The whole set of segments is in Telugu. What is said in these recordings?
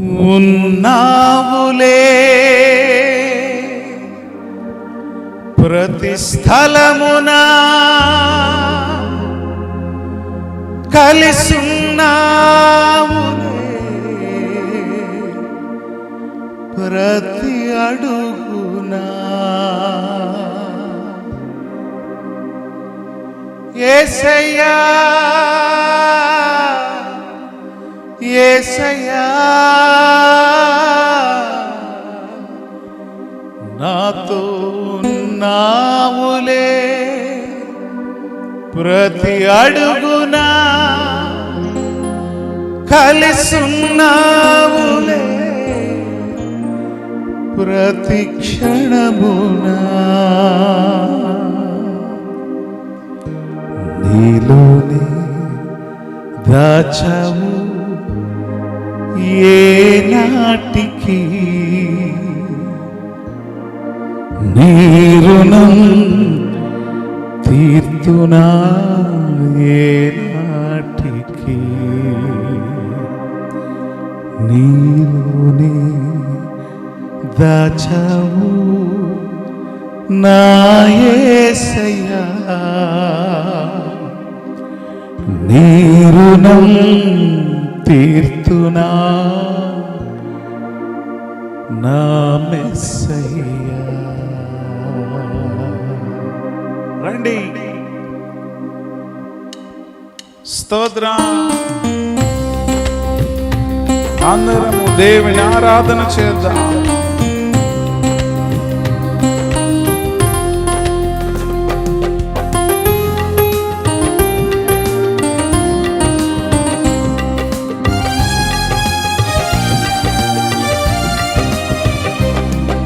ఉన్నావులే. ప్రతి స్థలమునా కలిసున్నావులే. ప్రతి అడుగునా ఏసయ్యా. ఏసయ్యా నాతో నావులే ప్రతి అడుగునా కలిసున్నావులే. ప్రతి క్షణమునా నీలోనే దాచావు ఏ నాటికి నీ రుణం తీర్తునా ఏ నాటికి నీరుని దాచావు నాయసయ్యా నీరుణం తీర్తునా? నా మెస్సయ్యా. రండి. స్తోత్రం. అందరము దేవుని ఆరాధన చేద్దాం.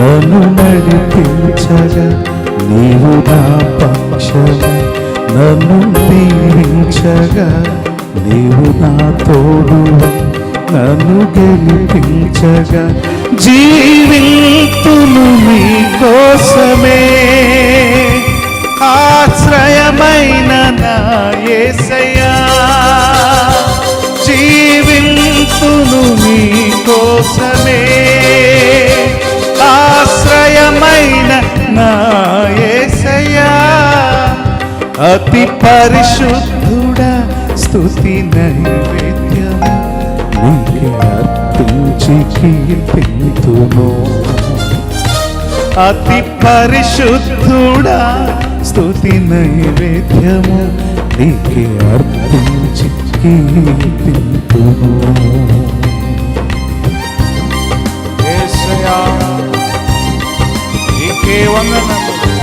నన్ను నడిపించగా నీవు నా పక్షమై. నన్ను దీవించగా నీవు నా తోడు నన్ను గెలిపించగా జీవితులు నీ కోసమే. అతి పరిశుద్ధుడా స్థుతి నైవేద్యము. నీకే అర్పించి కీర్తితును అతి పరిశుద్ధుడా స్థుతి నైవేద్యము. నీకే అర్పించి కీర్తింతును నీకే వందనములు.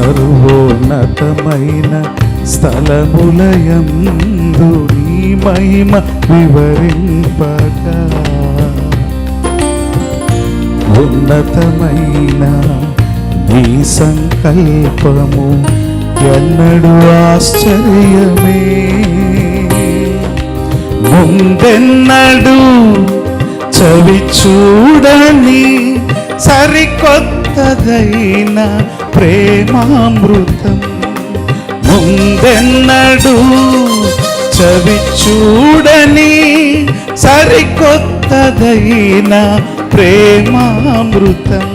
సర్వోన్నతమైన స్థలములయందు నీ మహిమ వివరింపక. ఉన్నతమైన నీ సంకల్పము ఎన్నడు ఆశ్చర్యమే. ముందెన్నడు చవి చూడని సరికొత్త సరికొత్తదైన ప్రేమామృతం. ముందెన్నడు చవి చూడని సరికొత్తదైన ప్రేమామృతం.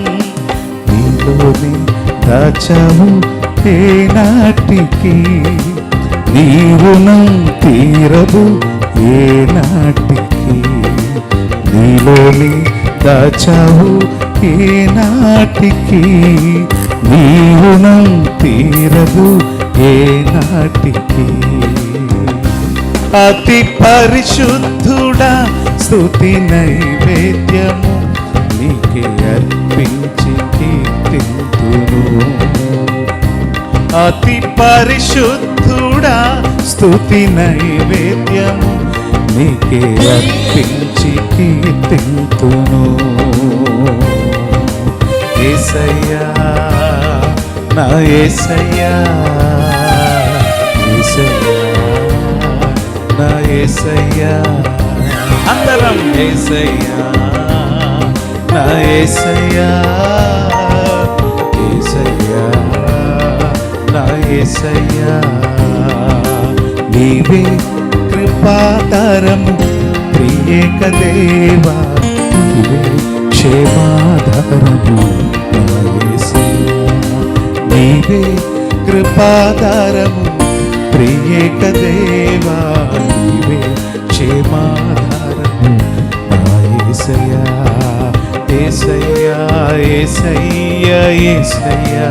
నీలోని దాచావు ఏనాటికి నీ రుణం తీరదు ఏనాటికి నీలోని దాచావు ఏనాటికి? నీ రుణం తీరదు ఏనాటికి? అతి పరిశుద్ధుడా స్తుతి నైవేద్యము నీకే అర్పించి కీర్తింతును. అతి పరిశుద్ధుడా స్తుతి నైవేద్యము నీకే అర్పించి కీర్తింతును. ఏసయ్యా నా ఏసయ్యా ఏసయ్యా నా ఏసయ్యా. అందరం ఏసయ్యా నా ఏసయ్యా ఏసయ్యా నా ఏసయ్యా. నీవే కృపాతరము ప్రియేక దేవా నీవే క్షేమాధారము నీవే కృపాధారము ప్రియేక దేవా నీవే క్షేమాధారము ఏసయ్యా ఏసయ్యా ఏసయ్యా ఏసయ్యా